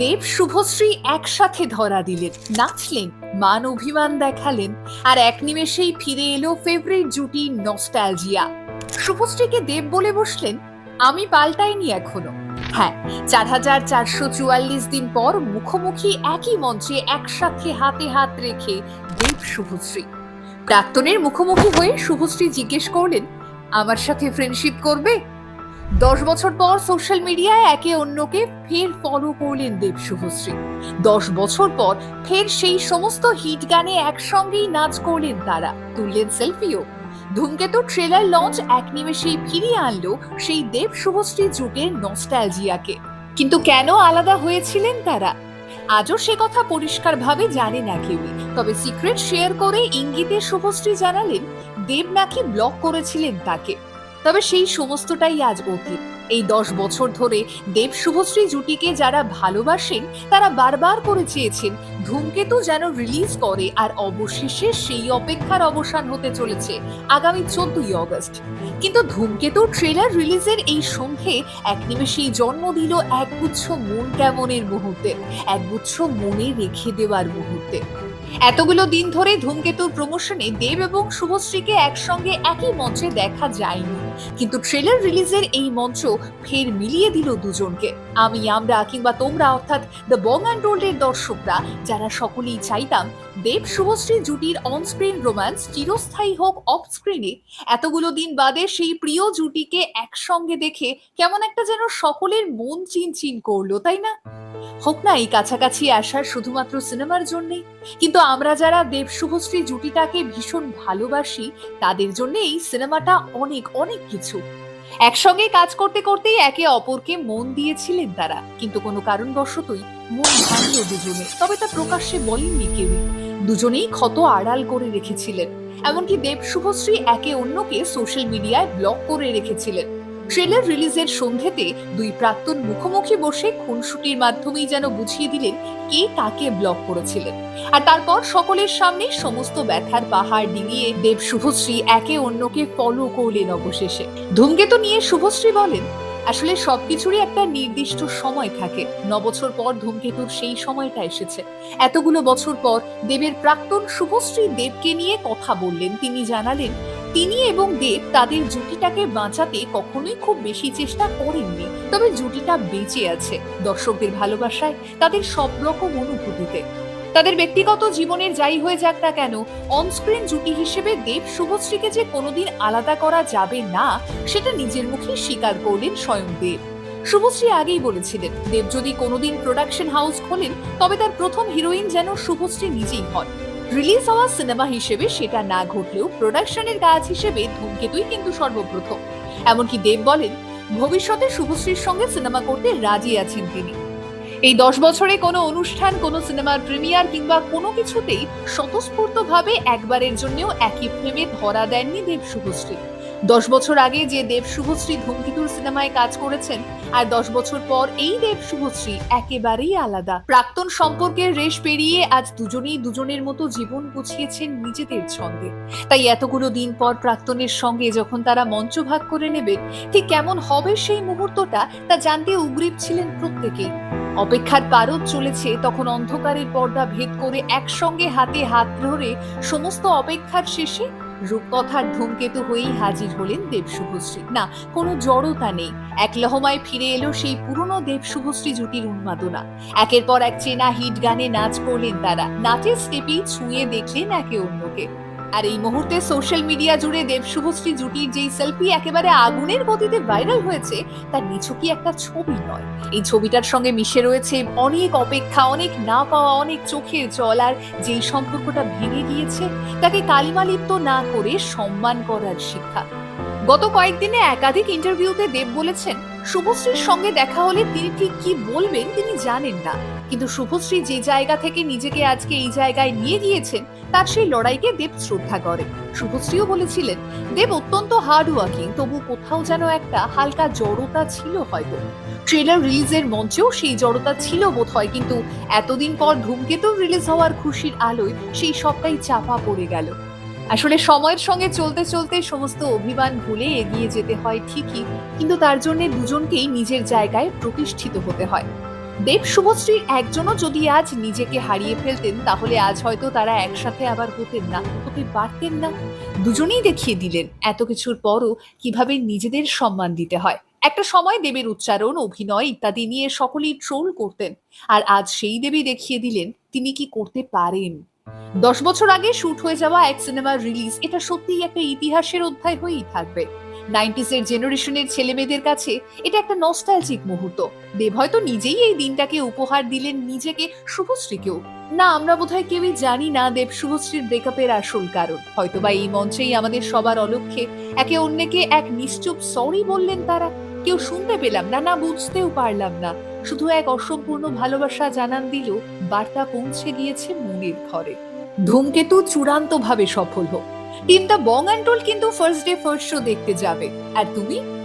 দেব শুভশ্রী একসাথে ধরা দিলেন, নাচলেন, মান অভিমান দেখালেন, আর এক নিমেষেই ফিরে এলো ফেভারিট জুটি নস্টালজিয়া শুভশ্রীকে দেব বলে বসলেন, আমি পাল্টাইনি এখনও। হ্যাঁ চার হাজার চারশো চুয়াল্লিশ দিন পর মুখোমুখি একই মঞ্চে একসাথে হাতে হাত রেখে দেব শুভশ্রী। প্রাক্তনের মুখোমুখি হয়ে শুভশ্রী জিজ্ঞেস করলেন, আমার সাথে ফ্রেন্ডশিপ করবে? দশ বছর পর সোশ্যাল মিডিয়ায় একে অন্যকে ফের ফলো করলেন দেব শুভশ্রী। দশ বছর পর ফের সেই সমস্ত হিট গানে একসঙ্গেই নাচ করলেন তারা, তুললেন সেলফিও ধূমকেতু ট্রেলার লঞ্চ এক নিমেষেই ফিরিয়ে আনলো সেই দেব শুভশ্রী যুগের নস্টালজিয়াকে কিন্তু কেন আলাদা হয়েছিলেন তারা? আজও সে কথা পরিষ্কারভাবে জানে না কেউই। তবে সিক্রেট শেয়ার করে ইঙ্গিতে শুভশ্রী জানালেন, দেব নাকি ব্লক করেছিলেন তাকে। তবে সেই সমস্তটাই আজ অতীত। এই দশ বছর ধরে দেব শুভশ্রী জুটিকে যারা ভালোবাসেন, তারা বারবার করে চেয়েছেন, ধূমকেতু যেন রিলিজ করে আর অবশেষে সেই অপেক্ষার অবসান হতে চলেছে আগামী চোদ্দই অগস্ট কিন্তু ধূমকেতু ট্রেলার রিলিজের এই সন্ধে এক নিমেষেই জন্ম দিল একগুচ্ছ মন কেমনের মুহূর্তে, একগুচ্ছ মনে রেখে দেওয়ার মুহূর্তে। এতগুলো দিন ধরে ধূমকেতুর প্রমোশনে দেব এবং শুভশ্রীকে একসঙ্গে একই মঞ্চে দেখা যায়নি। কিন্তু ট্রেলার রিলিজের এই মঞ্চ ফের মিলিয়ে দিল দুজনকে। আমি, আমরা কিংবা তোমরা, অর্থাৎ দ্য বং অ্যান্ড রোল্ডের দর্শকরা, যারা সকলেই চাইতাম দেব শুভশ্রী জুটির অন স্ক্রিন রোম্যান্স চিরস্থায়ী হোক অফ স্ক্রিনে এতগুলো দিন বাদে সেই প্রিয় জুটিকে একসঙ্গে দেখে কেমন একটা যেন সকলের মন চিনচিন করল, তাই না? হোক না, এই কাছাকাছি আসার শুধুমাত্র সিনেমার জন্যেই। কিন্তু আমরা যারা দেব শুভশ্রী জুটিটাকে ভীষণ ভালোবাসি, তাদের জন্য এই সিনেমাটা অনেক অনেক কিছু। একসঙ্গে কাজ করতে করতেই একে অপরকে মন দিয়েছিলেন তারা। কিন্তু কোনো কারণবশতই মন ভাঙল দুজনে। তবে তা প্রকাশ্যে বলেননি কেউই। দুজনেই ক্ষত আড়াল করে রেখেছিলেন। এমনকি দেব শুভশ্রী একে অন্যকে সোশ্যাল মিডিয়ায় ব্লক করে রেখেছিলেন। ট্রেলার রিলিজের সন্ধ্যেতে দুই প্রাক্তন মুখোমুখি বসে খুনসুটির মাধ্যমেই যেন বুঝিয়ে দিলেন কে কাকে ব্লক করেছিলেন। আর তারপর সকলের সামনে সমস্ত ব্যথার পাহাড় ডিঙিয়ে দেব শুভশ্রী একে অন্যকে ফলো করলেন অবশেষে। ধূমকেতু নিয়ে শুভশ্রী বলেন, আসলে সবকিছুরই একটা নির্দিষ্ট সময় থাকে। ন বছর পর ধূমকেতুর সেই সময়টা এসেছে। এতগুলো বছর পর দেবের প্রাক্তন শুভশ্রী দেবকে নিয়ে কথা বললেন। তিনি জানালেন তিনি এবং দেব তাদের জুটিটাকে বাঁচাতে কখনোই খুব বেশি চেষ্টা করেননি। তবে জুটিটা বেঁচে আছে দর্শকদের ভালোবাসায়, তাদের সব রকম অনুভূতিতে। তাদের ব্যক্তিগত জীবনের যাই হয়ে যাক না কেন অনস্ক্রিন জুটি হিসেবে দেব শুভশ্রীকে যে কোনোদিন আলাদা করা যাবে না, সেটা নিজের মুখে স্বীকার করলেন স্বয়ং দেব। শুভশ্রী আগেই বলেছিলেন, দেব যদি কোনোদিন প্রোডাকশন হাউস খোলেন, তবে তার প্রথম হিরোইন যেন শুভশ্রী নিজেই হন রিলিজ হওয়া সিনেমা হিসেবে সেটা না ঘটলেও প্রোডাকশনের কাজ হিসেবে ধূমকেতুই কিন্তু সর্বপ্রথম। এমনকি দেব বলেন, ভবিষ্যতে শুভশ্রীর সঙ্গে সিনেমা করতে রাজি আছেন তিনি। এই দশ বছরে কোনো অনুষ্ঠান, কোনো সিনেমার প্রিমিয়ার কিংবা কোনো কিছুতেই স্বতঃস্ফূর্তভাবে একবারের জন্যও একই ফ্রেমে ধরা দেননি দেব শুভশ্রী। দশ বছর আগে যে দেব শুভশ্রী ধূমকেতুর সিনেমায় কাজ করেছেন, আর দশ বছর পর এই দেব শুভশ্রী একেবারেই আলাদা। প্রাক্তন সম্পর্কের রেশ পেরিয়ে আজ দুজনেই দুজনের মতো জীবন গুছিয়েছেন নিজেদের ছন্দে। তাই এতগুলো দিন পর প্রাক্তনের সঙ্গে যখন তারা মঞ্চ ভাগ করে নেবেন ঠিক কেমন হবে সেই মুহূর্তটা তা জানতে উগ্রীব ছিলেন প্রত্যেকেই অপেক্ষার পারদ চলেছে তখন অন্ধকারের পর্দা ভেদ করে একসঙ্গে হাতে হাত ধরে সমস্ত অপেক্ষার শেষে রূপকথার ধূমকেতু হয়েই হাজির হলেন দেবশুভশ্রী। না, কোনো জড়তা নেই। এক লহমায় ফিরে এলো সেই পুরনো দেবশুভশ্রী জুটির উন্মাদনা। একের পর এক চেনা হিট গানে নাচ করলেন তারা। নাচের স্টেপেই ছুঁয়ে দেখলেন একে অন্যকে। আর এই মুহূর্তে সোশ্যাল মিডিয়া জুড়ে দেব শুভশ্রী জুটির যেই সেলফি একেবারে আগুনের গতিতে ভাইরাল হয়েছে, তার নিছকই একটা ছবি নয়। এই ছবিটার সঙ্গে মিশে রয়েছে অনেক অপেক্ষা, অনেক না পাওয়া, অনেক চোখের জল, আর যেই সম্পর্কটা ভেঙে গিয়েছে, তাকে কালিমালিপ্ত না করে সম্মান করার শিক্ষা। গত কয়েকদিনে একাধিক ইন্টারভিউতে দেব বলেছেন, শুভশ্রীর সঙ্গে দেখা হলে তিনি ঠিক কি বলবেন তিনি জানেন না। কিন্তু শুভশ্রী যে জায়গা থেকে নিজেকে আজকে এই জায়গায় নিয়ে গিয়েছেন, তার সেই লড়াইকে দেব শ্রদ্ধা করে। শুভশ্রীও বলেছিলেন, দেব অত্যন্ত হার্ড ওয়ার্কিং তবু কোথাও যেন একটা হালকা জড়তা ছিল হয়তো। ট্রেলার রিলিজের মঞ্চেও সেই জড়তা ছিল বোধ হয় কিন্তু এতদিন পর ধূমকেতু রিলিজ হওয়ার খুশির আলোয় সেই সবটাই চাপা পড়ে গেল। আসলে সময়ের সঙ্গে চলতে চলতে সমস্ত অভিমান ভুলে এগিয়ে যেতে হয় ঠিকই, কিন্তু তার জন্য দুজনকেই নিজের জায়গায় প্রতিষ্ঠিত হতে হয়। দেব শুভশ্রীর একজনও যদি আজ নিজেকে হারিয়ে ফেলতেন, তাহলে আজ হয়তো তারা একসাথে আবার হতেন না। হতে পারতেন না। দুজনেই দেখিয়ে দিলেন, এত কিছুর পরও কীভাবে নিজেদের সম্মান দিতে হয়। একটা সময় দেবের উচ্চারণ, অভিনয় ইত্যাদি নিয়ে সকলেই ট্রোল করতেন, আর আজ সেই দেবী দেখিয়ে দিলেন, তিনি কি করতে পারেন। দশ বছর আগে শুট হয়ে যাওয়া এক সিনেমার রিলিজ এটা সত্যিই একটা ইতিহাসের অধ্যায় হয়েই থাকবে। নাইনটিস এর জেনারেশনের ছেলে মেয়েদের কাছে এটা একটা নস্টালজিক মুহূর্ত। দেব হয়তো নিজেই এই দিনটাকে উপহার দিলেন নিজেকে শুভশ্রীকেও। না, আমরা বোধহয় কেউই জানি না দেব শুভশ্রীর ব্রেকআপের আসল কারণ। হয়তোবা এই মঞ্চেই আমাদের সবার অলক্ষ্যে একে অন্যকে এক নিশ্চুপ সরি বললেন তারা। কেউ শুনতে পেলাম না না বুঝতেও পারলাম না। শুধু এক অসম্পূর্ণ ভালোবাসা জানান দিল বার্তা পৌঁছে গিয়েছে মনের ঘরে। ধূমকেতু চূড়ান্ত ভাবে সফল হোক। টিমটা বং অ্যান্ড টোল কিন্তু ফার্স্ট ডে ফার্স্ট শো দেখতে যাবে। আর তুমি?